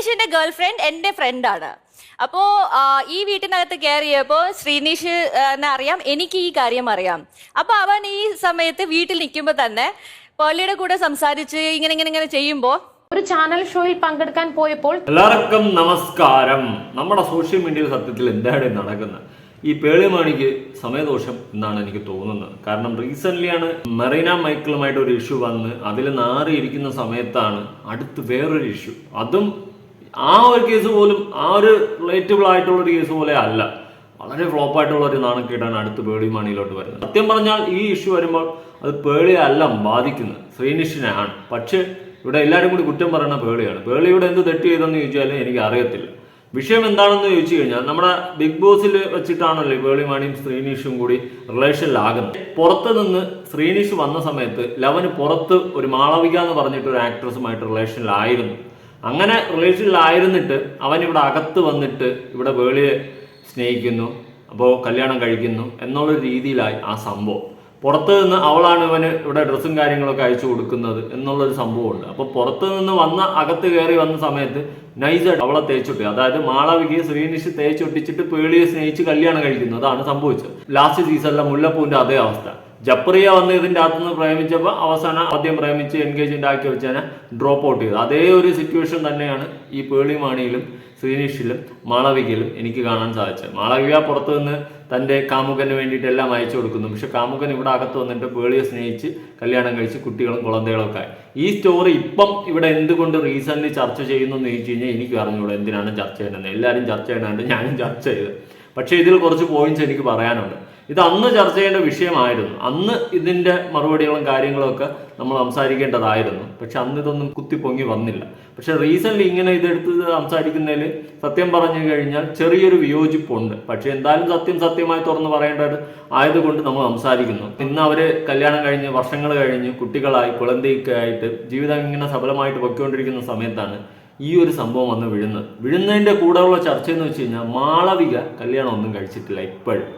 ശ്രീനീഷിന്റെ girl friend എന്റെ ഫ്രണ്ടാണ് അപ്പോ ഈ വീട്ടിനകത്ത് കയറിയപ്പോ ശ്രീനീഷ് അറിയാം എനിക്ക് ഈ കാര്യം അറിയാം. അപ്പൊ അവൻ ഈ സമയത്ത് വീട്ടിൽ നിൽക്കുമ്പോ തന്നെ പേളിയുടെ കൂടെ സംസാരിച്ച് ഇങ്ങനെ ഇങ്ങനെ ഇങ്ങനെ ചെയ്യുമ്പോ ഒരു ചാനൽ ഷോയിൽ പങ്കെടുക്കാൻ പോയപ്പോൾ എല്ലാവർക്കും നമസ്കാരം. നമ്മുടെ സോഷ്യൽ മീഡിയയിൽ സത്യത്തിൽ എന്താണ് നടക്കുന്നത്? ഈ പേളിമാണിക്ക് സമയദോഷം എന്നാണ് എനിക്ക് തോന്നുന്നത്. കാരണം റീസെന്റ് മെറീന മൈക്കിളുമായിട്ട് ഒരു ഇഷ്യൂ വന്ന് അതിൽ നാറിയിരിക്കുന്ന സമയത്താണ് അടുത്ത് വേറൊരു ഇഷ്യൂ അതും ആ ഒരു കേസ് പോലും ആ ഒരു റിലേറ്റബിൾ ആയിട്ടുള്ള ഒരു കേസ് പോലെ അല്ല. വളരെ ഫ്ലോപ്പ് ആയിട്ടുള്ള ഒരു നാണക്കേടാണ് അടുത്ത് പേളിമാണിയിലോട്ട് വരുന്നത്. സത്യം പറഞ്ഞാൽ ഈ ഇഷ്യൂ വരുമ്പോൾ അത് പേളിയെ അല്ല ബാധിക്കുന്നത്. ശ്രീനിഷിനെയാണ് പക്ഷേ ഇവിടെ എല്ലാവരും കൂടി കുറ്റം പറയുന്ന പേളിയാണ് പേളിയുടെ എന്ത് തെറ്റ് ചെയ്തെന്ന് ചോദിച്ചാൽ എനിക്ക് അറിയത്തില്ല വിഷയം എന്താണെന്ന് ചോദിച്ചു കഴിഞ്ഞാൽ നമ്മുടെ ബിഗ് ബോസിൽ വെച്ചിട്ടാണല്ലോ ഈ പേളിമാണിയും ശ്രീനിഷും കൂടി റിലേഷനിലാകുന്നത് പുറത്ത് നിന്ന് ശ്രീനിഷ് വന്ന സമയത്ത് ലവന് പുറത്ത് ഒരു മാളവിക എന്ന് പറഞ്ഞിട്ട് ഒരു ആക്ട്രസുമായിട്ട് റിലേഷനിലായിരുന്നു അങ്ങനെ റിലേഷനിലായിരുന്നിട്ട് അവൻ ഇവിടെ അകത്ത് വന്നിട്ട് ഇവിടെ വേളിയെ സ്നേഹിക്കുന്നു അപ്പോൾ കല്യാണം കഴിക്കുന്നു എന്നുള്ള രീതിയിലായി ആ സംഭവം. പുറത്തു നിന്ന് അവളാണ് ഇവന് ഇവിടെ ഡ്രസ്സും കാര്യങ്ങളൊക്കെ അയച്ചു കൊടുക്കുന്നത് എന്നുള്ളൊരു സംഭവമുണ്ട്. അപ്പോൾ പുറത്തു നിന്ന് വന്ന അകത്ത് കയറി വന്ന സമയത്ത് നൈസായിട്ട് അവളെ തേച്ചൊട്ടി അതായത് മാളവികയെ ശ്രീനിഷ് തേച്ചൊട്ടിച്ചിട്ട് പേളിയെ സ്നേഹിച്ച് കല്യാണം കഴിക്കുന്നു. അതാണ് സംഭവിച്ചത്. ലാസ്റ്റ് സീസണിലെ മുല്ലപ്പൂവിന്റെ അതേ അവസ്ഥ. ജപ്രിയ വന്ന് ഇതിന്റെ അകത്തുനിന്ന് പ്രേമിച്ചപ്പോൾ അവസാനം ആദ്യം പ്രേമിച്ച് എൻഗേജ്മെന്റ് ആക്കി വെച്ചാൽ ഡ്രോപ്പ് ഔട്ട് ചെയ്തു. അതേ ഒരു സിറ്റുവേഷൻ തന്നെയാണ് ഈ പേളി മാണിയിലും ശ്രീനിഷിലും മാളവികയിലും എനിക്ക് കാണാൻ സാധിച്ചത്. മാളവിക പുറത്തു നിന്ന് തന്റെ കാമുകന് വേണ്ടിയിട്ട് എല്ലാം അയച്ചു കൊടുക്കുന്നു. പക്ഷെ കാമുകൻ ഇവിടെ അകത്ത് വന്നിട്ട് പേളിയെ സ്നേഹിച്ച് കല്യാണം കഴിച്ച് കുട്ടികളും കുളന്തകളും ഒക്കെ ആയി. ഈ സ്റ്റോറി ഇപ്പം ഇവിടെ എന്തുകൊണ്ട് റീസെന്റ് ചർച്ച ചെയ്യുന്നു എന്ന് ചോദിച്ചു കഴിഞ്ഞാൽ എനിക്ക് അറിഞ്ഞൂടെ എന്തിനാണ് ചർച്ച ചെയ്യുന്നത് എല്ലാവരും ചർച്ച ചെയ്യുന്നുണ്ട് ഞാനും ചർച്ച ചെയ്ത്. പക്ഷേ ഇതിൽ കുറച്ച് പോയിന്റ്സ് എനിക്ക് പറയാനുണ്ട്. ഇത് അന്ന് ചർച്ച ചെയ്യേണ്ട വിഷയമായിരുന്നു. അന്ന് ഇതിന്റെ മറുപടികളും കാര്യങ്ങളും ഒക്കെ നമ്മൾ സംസാരിക്കേണ്ടതായിരുന്നു. പക്ഷെ അന്ന് ഇതൊന്നും കുത്തിപ്പൊങ്ങി വന്നില്ല. പക്ഷെ റീസെന്റ് ഇങ്ങനെ ഇതെടുത്ത് സംസാരിക്കുന്നതിൽ സത്യം പറഞ്ഞു കഴിഞ്ഞാൽ ചെറിയൊരു വിയോജിപ്പുണ്ട്. പക്ഷെ എന്തായാലും സത്യം സത്യമായി തുറന്ന് പറയേണ്ടത് ആയതുകൊണ്ട് നമ്മൾ സംസാരിക്കുന്നു. ഇന്ന് അവർ കല്യാണം കഴിഞ്ഞ് വർഷങ്ങൾ കഴിഞ്ഞ് കുട്ടികളായി കുളന്തിയൊക്കെ ആയിട്ട് ജീവിതം ഇങ്ങനെ സഫലമായിട്ട് പൊയ്ക്കൊണ്ടിരിക്കുന്ന സമയത്താണ് ഈ ഒരു സംഭവം വന്ന് വീഴുന്നത്. വീഴുന്നതിന്റെ കൂടെയുള്ള ചർച്ച എന്ന് വെച്ച് കഴിഞ്ഞാൽ മാളവിക കല്യാണം ഒന്നും കഴിച്ചിട്ടില്ല ഇപ്പോഴും.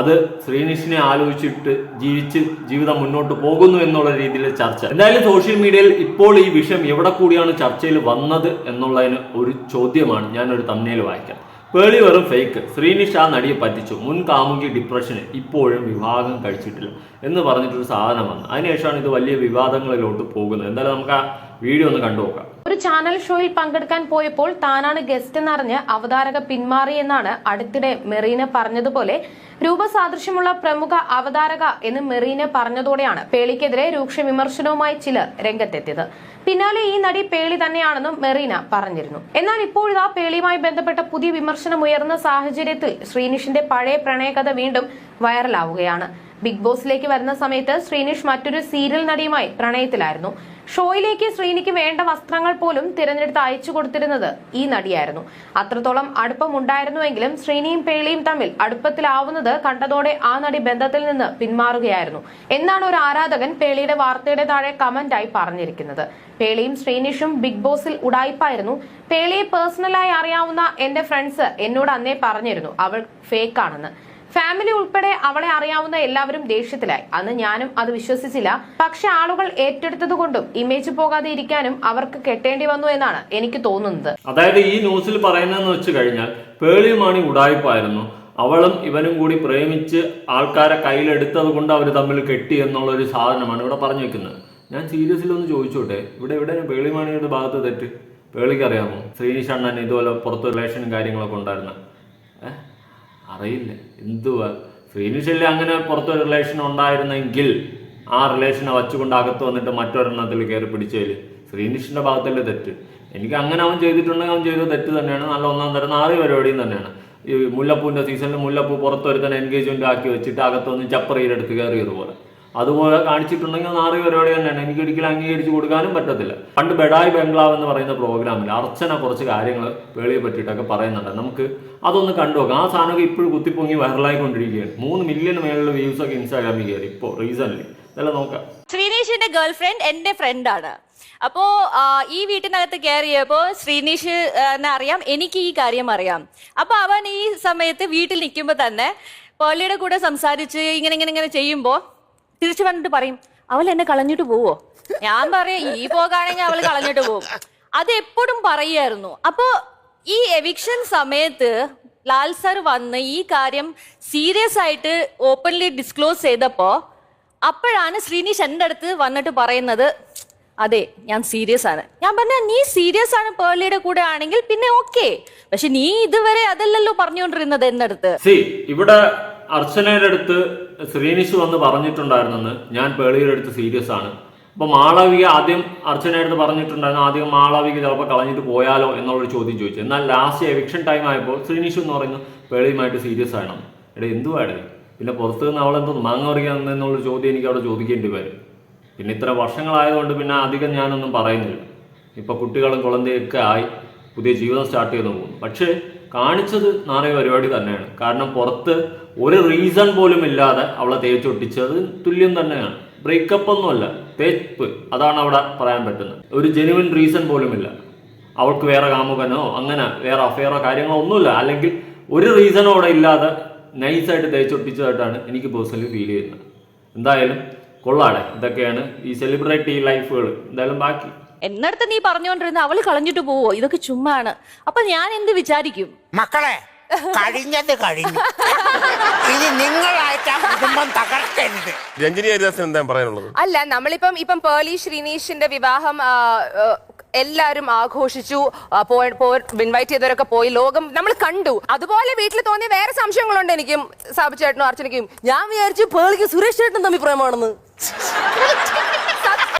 അത് ശ്രീനിഷിനെ ആലോചിച്ചിട്ട് ജീവിച്ച് ജീവിതം മുന്നോട്ട് പോകുന്നു എന്നുള്ള രീതിയിൽ ചർച്ച. എന്തായാലും സോഷ്യൽ മീഡിയയിൽ ഇപ്പോൾ ഈ വിഷയം എവിടെ കൂടിയാണ് ചർച്ചയിൽ വന്നത് എന്നുള്ളതിന് ഒരു ചോദ്യമാണ്. ഞാനൊരു തമ്മനയിൽ വായിക്കാം. പേളി വെറും ഫേക്ക് ശ്രീനിഷ് ആ നടിയെ പറ്റിച്ചു. മുൻ കാമുകി ഡിപ്രഷന് ഇപ്പോഴും വിവാഹം കഴിച്ചിട്ടില്ല എന്ന് പറഞ്ഞിട്ടൊരു സാധനം വന്നു. അതിനുശേഷമാണ് ഇത് വലിയ വിവാദങ്ങളിലോട്ട് പോകുന്നത്. എന്തായാലും നമുക്ക് ആ വീഡിയോ ഒന്ന് കണ്ടു നോക്കാം ഒരു ചാനൽ ഷോയിൽ പങ്കെടുക്കാൻ പോയപ്പോൾ താനാണ് ഗസ്റ്റ് എന്നറിഞ്ഞ് അവതാരക പിന്മാറിയെന്നാണ് അടുത്തിടെ മെറീന പറഞ്ഞതുപോലെ. രൂപസാദൃശ്യമുള്ള പ്രമുഖ അവതാരക എന്ന് മെറീന പറഞ്ഞതോടെയാണ് പേളിക്കെതിരെ രൂക്ഷ വിമർശനവുമായി ചിലർ രംഗത്തെത്തിയത്. പിന്നാലെ ഈ നടി പേളി തന്നെയാണെന്നും മെറീന പറഞ്ഞിരുന്നു. എന്നാൽ ഇപ്പോഴിതാ പേളിയുമായി ബന്ധപ്പെട്ട പുതിയ വിമർശനം ഉയർന്ന സാഹചര്യത്തിൽ ശ്രീനിഷിന്റെ പഴയ പ്രണയകഥ വീണ്ടും വൈറലാവുകയാണ്. ബിഗ് ബോസിലേക്ക് വരുന്ന സമയത്ത് ശ്രീനിഷ് മറ്റൊരു സീരിയൽ നടിയുമായി പ്രണയത്തിലായിരുന്നു. ഷോയിലേക്ക് ശ്രീനിക്ക് വേണ്ട വസ്ത്രങ്ങൾ പോലും തിരഞ്ഞെടുത്ത് അയച്ചു കൊടുത്തിരുന്നത് ഈ നടിയായിരുന്നു. അത്രത്തോളം അടുപ്പമുണ്ടായിരുന്നുവെങ്കിലും ശ്രീനിയും പേളിയും തമ്മിൽ അടുപ്പത്തിലാവുന്നത് കണ്ടതോടെ ആ നടി ബന്ധത്തിൽ നിന്ന് പിന്മാറുകയായിരുന്നു. എന്നാണ് ഒരു ആരാധകൻ പേളിയുടെ വാർത്തയുടെ താഴെ കമന്റായി പറഞ്ഞിരിക്കുന്നത്. പേളിയും ശ്രീനിഷും ബിഗ് ബോസിൽ ഉടായിപ്പായിരുന്നു. പേളിയെ പേഴ്സണലായി അറിയാവുന്ന എന്റെ ഫ്രണ്ട്സ് എന്നോട് അന്നേ പറഞ്ഞിരുന്നു. അവൾ ഫേക്ക് ആണെന്ന് ഫാമിലി ഉൾപ്പെടെ അവളെ അറിയാവുന്ന എല്ലാവരും ദേഷ്യത്തിലായി. അന്ന് ഞാനും അത് വിശ്വസിച്ചില്ല. പക്ഷെ ആളുകൾ ഏറ്റെടുത്തതുകൊണ്ടും ഇമേജ് പോകാതെ ഇരിക്കാനും അവർക്ക് കെട്ടേണ്ടി വന്നു എന്നാണ് എനിക്ക് തോന്നുന്നത്. അതായത് ഈ ന്യൂസിൽ പറയുന്നതെന്ന് വെച്ച് കഴിഞ്ഞാൽ പേളിയുമാണി ഉടായ്പായിരുന്നു അവളും ഇവനും കൂടി പ്രേമിച്ച് ആൾക്കാരെ കയ്യിലെടുത്തത് കൊണ്ട് അവർ തമ്മിൽ കെട്ടി എന്നുള്ള ഒരു സാധനമാണ് ഇവിടെ പറഞ്ഞു വെക്കുന്നത്. ഞാൻ സീരിയസിൽ ഒന്ന് ചോദിച്ചോട്ടെ? ഇവിടെ ഇവിടെ പേളിമാണിയുടെ ഭാഗത്ത് തെറ്റ്? പേളിക്ക് അറിയാമോ? ശ്രീനിഷ് അണ്ണൻ ഇതുപോലെ പുറത്ത് റിലേഷനും കാര്യങ്ങളൊക്കെ ഉണ്ടായിരുന്ന അറിയില്ല. എന്തുവാ? ശ്രീനിഷല്ലേ അങ്ങനെ പുറത്തൊരു റിലേഷൻ ഉണ്ടായിരുന്നെങ്കിൽ ആ റിലേഷനെ വച്ചുകൊണ്ട് അകത്ത് വന്നിട്ട് മറ്റൊരെണ്ണത്തിൽ കയറി പിടിച്ചതിൽ ശ്രീനിഷിന്റെ ഭാഗത്തല്ലേ തെറ്റ്. എനിക്ക് അങ്ങനെ അവൻ ചെയ്തിട്ടുണ്ടെങ്കിൽ അവൻ ചെയ്ത തെറ്റ് തന്നെയാണ്. നല്ല ഒന്നാം തരം നാല് പരിപാടിയും തന്നെയാണ്. ഈ മുല്ലപ്പൂവിന്റെ സീസണിൽ മുല്ലപ്പൂ പുറത്തൊരുത്തൻ എൻഗേജ്മെന്റ് ആക്കി വെച്ചിട്ട് അകത്തൊന്ന് ചപ്പറയിലെടുത്ത് കയറിയതുപോലെ അതുപോലെ കാണിച്ചിട്ടുണ്ടെങ്കിൽ നാറി പരിപാടി തന്നെയാണ്. എനിക്ക് ഒരിക്കലും അംഗീകരിച്ച് കൊടുക്കാനും പറ്റത്തില്ല. പണ്ട് ബെഡായി ബംഗ്ലാവ് എന്ന് പറയുന്ന പ്രോഗ്രാമിൽ അർച്ചന കുറച്ച് കാര്യങ്ങൾ വേളിയെ പറ്റിയിട്ടൊക്കെ പറയുന്നുണ്ട്. നമുക്ക് അതൊന്ന് കണ്ടു നോക്കാം. ആ സാധനമൊക്കെ ഇപ്പോഴും കുത്തിപ്പൊങ്ങി വൈറലായിക്കൊണ്ടിരിക്കുകയാണ്. മൂന്ന് മില്യൺ മേലുള്ള വ്യൂസ് ഒക്കെ ഇൻസ്റ്റാഗ്രാമിൽ കയറി. ഇപ്പോൾ റീസെന്റ് ഇതെല്ലാം നോക്കാം. ശ്രീനീഷിന്റെ ഗേൾ ഫ്രണ്ട് എന്റെ ഫ്രണ്ടാണ് അപ്പോ ഈ വീട്ടിനകത്ത് കയറിയപ്പോ ശ്രീനീഷ് അറിയാം. എനിക്ക് ഈ കാര്യം അറിയാം. അപ്പൊ അവൻ ഈ സമയത്ത് വീട്ടിൽ നിൽക്കുമ്പോ തന്നെ പേളിയുടെ കൂടെ സംസാരിച്ച് ഇങ്ങനെ ഇങ്ങനെ ഇങ്ങനെ ചെയ്യുമ്പോ തിരിച്ചു വന്നിട്ട് പറയും അവൾ എന്നെ കളഞ്ഞിട്ട് പോവോ? ഞാൻ പറയും ഈ പോകാണെങ്കിൽ അവൾ കളഞ്ഞിട്ട് പോവും. അത് എപ്പോഴും പറയായിരുന്നു അപ്പോ ഈ എവിക്ഷൻ സമയത്ത് ലാൽ സർ വന്ന് ഈ കാര്യം സീരിയസ് ആയിട്ട് ഓപ്പൺലി ഡിസ്ക്ലോസ് ചെയ്തപ്പോ അപ്പോഴാണ് ശ്രീനീഷ് എന്റെ അടുത്ത് വന്നിട്ട് പറയുന്നത് അതെ ഞാൻ സീരിയസ് ആണ്. ഞാൻ പറഞ്ഞ നീ സീരിയസ് ആണ് പേർലിയുടെ കൂടെ ആണെങ്കിൽ പിന്നെ ഓക്കെ പക്ഷെ നീ ഇതുവരെ അതല്ലല്ലോ പറഞ്ഞുകൊണ്ടിരുന്നത് എന്നടുത്ത് ഇവിടെ അർച്ചനയുടെ അടുത്ത് ശ്രീനിഷ് വന്ന് പറഞ്ഞിട്ടുണ്ടായിരുന്നെന്ന് ഞാൻ പേളിയുടെ അടുത്ത് സീരിയസ് ആണ്. അപ്പോൾ മാളവിക ആദ്യം അർച്ചനയുടെ അടുത്ത് പറഞ്ഞിട്ടുണ്ടായിരുന്നു ആദ്യം മാളവിക ചിലപ്പോൾ കളഞ്ഞിട്ട് പോയാലോ എന്നുള്ളൊരു ചോദ്യം ചോദിച്ചു. എന്നാൽ ലാസ്റ്റ് എവിക്ഷൻ ടൈം ആയപ്പോൾ ശ്രീനിഷ് എന്ന് പറയുന്നു പേളിയുമായിട്ട് സീരിയസ് ആണ് എടാ എന്തുവാടേ പിന്നെ പുറത്ത് നിന്ന് അവളെന്തോ മാങ്ങ പറിക്കാൻ എന്നുള്ളൊരു ചോദ്യം എനിക്ക് അവിടെ ചോദിക്കേണ്ടി വരും. പിന്നെ ഇത്ര വർഷങ്ങളായതുകൊണ്ട് പിന്നെ അധികം ഞാനൊന്നും പറയുന്നില്ല. ഇപ്പൊ കുട്ടികളും കുളന്തയൊക്കെ ആയി പുതിയ ജീവിതം സ്റ്റാർട്ട് ചെയ്തു പോകുന്നു. പക്ഷേ കാണിച്ചത് നാറിയ പരിപാടി തന്നെയാണ്. കാരണം പുറത്ത് ഒരു റീസൺ പോലും ഇല്ലാതെ അവളെ തേച്ചൊട്ടിച്ചത് തുല്യം തന്നെയാണ്. ബ്രേക്കപ്പ് ഒന്നുമല്ല തേപ്പ്. അതാണ് അവിടെ പറയാൻ പറ്റുന്നത്. ഒരു ജെനുവിൻ റീസൺ പോലുമില്ല അവൾക്ക് വേറെ കാമുകനോ അങ്ങനെ വേറെ അഫെയറോ കാര്യങ്ങളോ ഒന്നുമില്ല. അല്ലെങ്കിൽ ഒരു റീസണോ അവിടെ ഇല്ലാതെ നൈസായിട്ട് തേച്ചൊട്ടിച്ചതായിട്ടാണ് എനിക്ക് പേഴ്സണലി ഫീൽ ചെയ്യുന്നത്. എന്തായാലും കൊള്ളാടെ ഇതൊക്കെയാണ് ഈ സെലിബ്രിറ്റി ലൈഫുകൾ എന്തായാലും ബാക്കി എന്നടുത്ത് നീ പറഞ്ഞുകൊണ്ടിരുന്ന അവൾ കളഞ്ഞിട്ട് പോവോ? ഇതൊക്കെ ചുമ്മാണ്. അപ്പൊ ഞാൻ എന്ത് വിചാരിക്കും? മക്കളെ കഴിഞ്ഞത് കഴിഞ്ഞു. ഇനി നിങ്ങളായിട്ട് ആ കുടുംബം തകർക്കരുത്. രഞ്ജിനി ഹരിദാസൻ എന്താ പറയാനുള്ളത്? അല്ല നമ്മളിപ്പം ഇപ്പം പേളി ശ്രീനീഷിന്റെ വിവാഹം ആ, ആ, എല്ലാവരും ആഘോഷിച്ചു. ഇൻവൈറ്റ് ചെയ്തവരൊക്കെ പോയി. ലോകം നമ്മൾ കണ്ടു. അതുപോലെ വീട്ടിൽ തോന്നിയ വേറെ സംശയങ്ങളുണ്ട് എനിക്കും സാബു ചേട്ടനും അർച്ചനയ്ക്കും. ഞാൻ വിചാരിച്ചു പേളിക്ക് സുരേഷ് ചേട്ടനും തമ്മിൽ പ്രേമാണെന്ന്.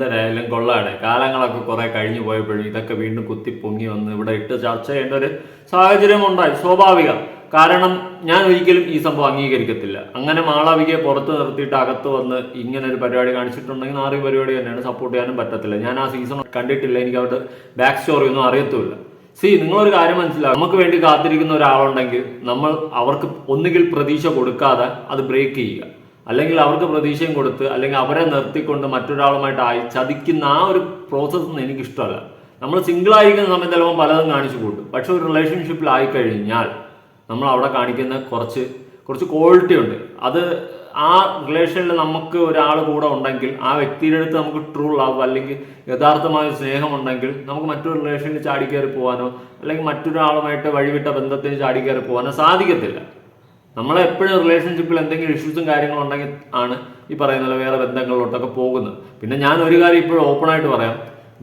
എന്തായാലും കൊള്ളാണ് കാലങ്ങളൊക്കെ കുറെ കഴിഞ്ഞു പോയപ്പോഴും ഇതൊക്കെ വീണ്ടും കുത്തി പൊങ്ങി വന്ന് ഇവിടെ ഇട്ട് ചർച്ച ചെയ്യേണ്ട ഒരു സാഹചര്യം ഉണ്ടായി. സ്വാഭാവികം. കാരണം ഞാൻ ഒരിക്കലും ഈ സംഭവം അംഗീകരിക്കത്തില്ല. അങ്ങനെ മാളവികയെ പുറത്ത് നിർത്തിയിട്ട് അകത്ത് വന്ന് ഇങ്ങനെ ഒരു പരിപാടി കാണിച്ചിട്ടുണ്ടെങ്കിൽ നാറി പരിപാടി തന്നെയാണ് സപ്പോർട്ട് ചെയ്യാനും പറ്റത്തില്ല. ഞാൻ ആ സീസൺ കണ്ടിട്ടില്ല. എനിക്ക് അവരുടെ ബാക്ക് സ്റ്റോറി ഒന്നും അറിയത്തുമില്ല. സി നിങ്ങളൊരു കാര്യം മനസ്സിലാവും നമുക്ക് വേണ്ടി കാത്തിരിക്കുന്ന ഒരാളുണ്ടെങ്കിൽ നമ്മൾ അവർക്ക് ഒന്നുകിൽ പ്രതീക്ഷ കൊടുക്കാതെ അത് ബ്രേക്ക് ചെയ്യുക. അല്ലെങ്കിൽ അവർക്ക് പ്രതീക്ഷയും കൊടുത്ത് അല്ലെങ്കിൽ അവരെ നിർത്തിക്കൊണ്ട് മറ്റൊരാളുമായിട്ട് ആയി ചതിക്കുന്ന ആ ഒരു പ്രോസസ്സ് ഒന്നും എനിക്കിഷ്ടമല്ല. നമ്മൾ സിംഗിൾ ആയിരിക്കുന്ന സമയത്ത് ചിലപ്പോൾ പലതും കാണിച്ചു കൂട്ടും. പക്ഷെ ഒരു റിലേഷൻഷിപ്പിൽ ആയി കഴിഞ്ഞാൽ നമ്മൾ അവിടെ കാണിക്കുന്ന കുറച്ച് കുറച്ച് ക്വാളിറ്റി ഉണ്ട്. അത് ആ റിലേഷനിൽ നമുക്ക് ഒരാൾ കൂടെ ഉണ്ടെങ്കിൽ ആ വ്യക്തിയുടെ അടുത്ത് നമുക്ക് ട്രൂ ലവ് അല്ലെങ്കിൽ യഥാർത്ഥമായ സ്നേഹം ഉണ്ടെങ്കിൽ നമുക്ക് മറ്റൊരു റിലേഷനിൽ ചാടിക്കയറി പോകാനോ അല്ലെങ്കിൽ മറ്റൊരാളുമായിട്ട് വഴിവിട്ട ബന്ധത്തിന് ചാടിക്കയറി പോകാനോ സാധിക്കത്തില്ല. നമ്മളെ എപ്പോഴും റിലേഷൻഷിപ്പിൽ എന്തെങ്കിലും ഇഷ്യൂസും കാര്യങ്ങളും ഉണ്ടെങ്കിൽ ആണ് ഈ പറയുന്ന വേറെ ബന്ധങ്ങളിലോട്ടൊക്കെ പോകുന്നത്. പിന്നെ ഞാൻ ഒരു കാര്യം ഇപ്പോഴും ഓപ്പണായിട്ട് പറയാം.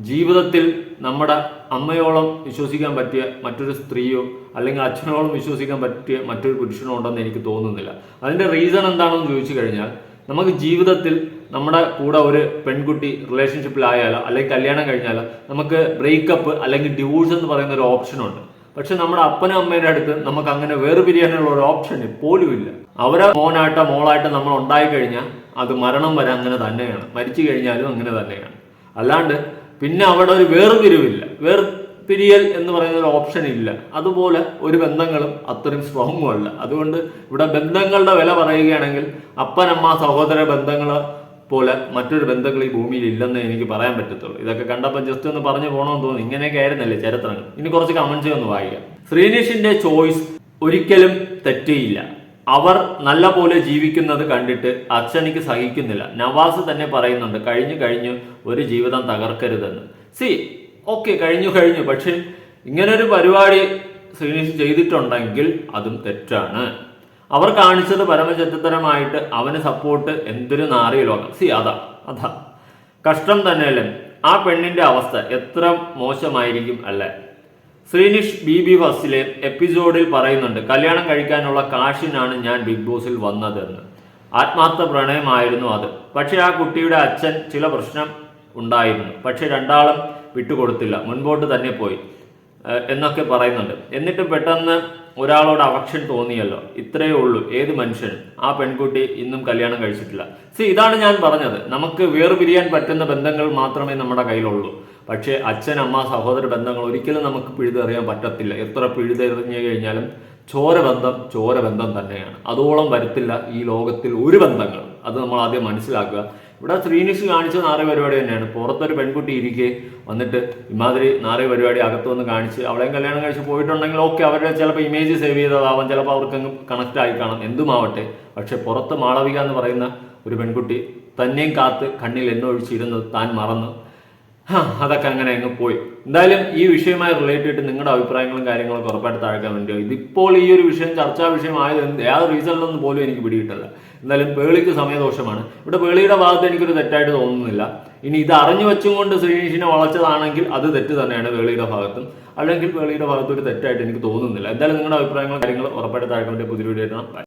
ജീവിതത്തിൽ നമ്മുടെ അമ്മയോളം വിശ്വസിക്കാൻ പറ്റിയ മറ്റൊരു സ്ത്രീയോ അല്ലെങ്കിൽ അച്ഛനോളം വിശ്വസിക്കാൻ പറ്റിയ മറ്റൊരു പുരുഷനോ ഉണ്ടെന്ന് എനിക്ക് തോന്നുന്നില്ല. അതിന്റെ റീസൺ എന്താണെന്ന് ചോദിച്ചു കഴിഞ്ഞാൽ നമുക്ക് ജീവിതത്തിൽ നമ്മുടെ കൂടെ ഒരു പെൺകുട്ടി റിലേഷൻഷിപ്പിലായാലോ അല്ലെങ്കിൽ കല്യാണം കഴിഞ്ഞാലോ നമുക്ക് ബ്രേക്കപ്പ് അല്ലെങ്കിൽ ഡിവോഴ്സ് എന്ന് പറയുന്ന ഒരു ഓപ്ഷനുണ്ട് പക്ഷെ നമ്മുടെ അപ്പനും അമ്മയുടെ അടുത്ത് നമുക്ക് അങ്ങനെ വേർപിരിയാനുള്ള ഒരു ഓപ്ഷൻ പോലും ഇല്ല അവരെ മോനായിട്ടോ മോളായിട്ടോ നമ്മൾ ഉണ്ടായി കഴിഞ്ഞാൽ അത് മരണം വരെ അങ്ങനെ തന്നെയാണ്. മരിച്ചു കഴിഞ്ഞാലും അങ്ങനെ തന്നെയാണ്. അല്ലാണ്ട് പിന്നെ അവിടെ ഒരു വേർപിരിവില്ല വേർപിരിയൽ എന്ന് പറയുന്ന ഒരു ഓപ്ഷൻ ഇല്ല. അതുപോലെ ഒരു ബന്ധങ്ങളും അത്രയും സ്ട്രോങ്ങും അല്ല. അതുകൊണ്ട് ഇവിടെ ബന്ധങ്ങളുടെ വില പറയുകയാണെങ്കിൽ അപ്പനമ്മ സഹോദര ബന്ധങ്ങൾ പോലെ മറ്റൊരു ബന്ധങ്ങൾ ഈ ഭൂമിയിൽ ഇല്ലെന്ന് എനിക്ക് പറയാൻ പറ്റത്തുള്ളൂ. ഇതൊക്കെ കണ്ടപ്പോൾ ജസ്റ്റ് ഒന്ന് പറഞ്ഞു പോകണമെന്ന് തോന്നി ഇങ്ങനെയൊക്കെ ആയിരുന്നല്ലേ ചരിത്രങ്ങൾ? ഇനി കുറച്ച് കമന്റ്സ് ഒന്ന് വായിക്കാം. ശ്രീനിഷിന്റെ ചോയ്സ് ഒരിക്കലും തെറ്റിയില്ല. അവർ നല്ല പോലെ ജീവിക്കുന്നത് കണ്ടിട്ട് അച്ഛനിക്ക് സഹിക്കുന്നില്ല. നവാസ് തന്നെ പറയുന്നുണ്ട് കഴിഞ്ഞു കഴിഞ്ഞു ഒരു ജീവിതം തകർക്കരുതെന്ന്. സി ഓക്കെ കഴിഞ്ഞു കഴിഞ്ഞു. പക്ഷെ ഇങ്ങനൊരു പരിപാടി ശ്രീനിഷ് ചെയ്തിട്ടുണ്ടെങ്കിൽ അതും തെറ്റാണ്. അവർ കാണിച്ചത് പരമചരിത്രമായിട്ട് അവന് സപ്പോർട്ട് എന്തൊരു നാറിയ ലോകം. സി അതാ അതാ. കഷ്ടം തന്നെയല്ലേ ആ പെണ്ണിന്റെ അവസ്ഥ എത്ര മോശമായിരിക്കും അല്ലേ? ശ്രീനിഷ് ബി ബി ഫസ്റ്റിലെ എപ്പിസോഡിൽ പറയുന്നുണ്ട് കല്യാണം കഴിക്കാനുള്ള കാശിനാണ് ഞാൻ ബിഗ് ബോസിൽ വന്നതെന്ന്. ആത്മാർത്ഥ പ്രണയമായിരുന്നു അത്. പക്ഷേ ആ കുട്ടിയുടെ അച്ഛൻ ചില പ്രശ്നം ഉണ്ടായിരുന്നു. പക്ഷെ രണ്ടാളും വിട്ടുകൊടുത്തില്ല. മുൻപോട്ട് തന്നെ പോയി. എന്നൊക്കെ പറയുന്നുണ്ട്. എന്നിട്ട് പെട്ടെന്ന് ഒരാളോട് അവക്ഷൻ തോന്നിയല്ലോ. ഇത്രയേ ഉള്ളൂ. ഏത് മനുഷ്യനും. ആ പെൺകുട്ടി ഇന്നും കല്യാണം കഴിച്ചിട്ടില്ല. സി ഇതാണ് ഞാൻ പറഞ്ഞത്. നമുക്ക് വേർപിരിയാൻ പറ്റുന്ന ബന്ധങ്ങൾ മാത്രമേ നമ്മുടെ കയ്യിലുള്ളൂ. പക്ഷേ അച്ഛൻ അമ്മ സഹോദര ബന്ധങ്ങൾ ഒരിക്കലും നമുക്ക് പിഴുതെറിയാൻ പറ്റത്തില്ല. എത്ര പിഴുതെറിഞ്ഞു കഴിഞ്ഞാലും ചോര ബന്ധം ചോര ബന്ധം തന്നെയാണ്. അതോളം വരത്തില്ല ഈ ലോകത്തിൽ ഒരു ബന്ധങ്ങൾ. അത് നമ്മൾ ആദ്യം മനസ്സിലാക്കുക. ഇവിടെ ശ്രീനിഷ് കാണിച്ച നാറേ പരിപാടി തന്നെയാണ്. പുറത്തൊരു പെൺകുട്ടി ഇരിക്കെ വന്നിട്ട് ഇമാതിരി നാറേ പരിപാടി അകത്ത് വന്ന് കാണിച്ച് അവളെയും കല്യാണം കഴിച്ച് പോയിട്ടുണ്ടെങ്കിൽ ഓക്കെ അവരുടെ ചിലപ്പോൾ ഇമേജ് സേവ് ചെയ്തതാവാം. ചിലപ്പോൾ അവർക്ക് കണക്ട് കണക്റ്റ് ആയി കാണാം. എന്തുമാവട്ടെ. പക്ഷെ പുറത്ത് മാളവിക എന്ന് പറയുന്ന ഒരു പെൺകുട്ടി തന്നെയും കാത്ത് കണ്ണിൽ എണ്ണ ഒഴിച്ചിരുന്നത് താൻ മറന്ന് അതൊക്കെ അങ്ങനെ അങ്ങ് പോയി. എന്തായാലും ഈ വിഷയവുമായി റിലേറ്റ് ചെയ്തിട്ട് നിങ്ങളുടെ അഭിപ്രായങ്ങളും കാര്യങ്ങളും ഉറപ്പായിട്ട് താഴ്ക്കാൻ വേണ്ടി ഇതിപ്പോൾ ഈ ഒരു വിഷയം ചർച്ചാ വിഷയമായത് എന്ത്? ഏത് റീസണിലൊന്നും പോലും എനിക്ക് പിടിയിട്ടില്ല എന്തായാലും പേളിക്ക് സമയദോഷമാണ്. ഇവിടെ പേളിയുടെ ഭാഗത്ത് എനിക്കൊരു തെറ്റായിട്ട് തോന്നുന്നില്ല. ഇനി ഇത് അറിഞ്ഞു വെച്ചും കൊണ്ട് ശ്രീനീഷിനെ വളച്ചതാണെങ്കിൽ അത് തെറ്റ് തന്നെയാണ് പേളിയുടെ ഭാഗത്തും. അല്ലെങ്കിൽ പേളിയുടെ ഭാഗത്ത് ഒരു തെറ്റായിട്ട് എനിക്ക് തോന്നുന്നില്ല. എന്തായാലും നിങ്ങളുടെ അഭിപ്രായങ്ങളും കാര്യങ്ങളും ഉറപ്പായിട്ട് താഴ്ക്കാൻ വേണ്ടി പുതിയ വീഡിയോ ആയിട്ട്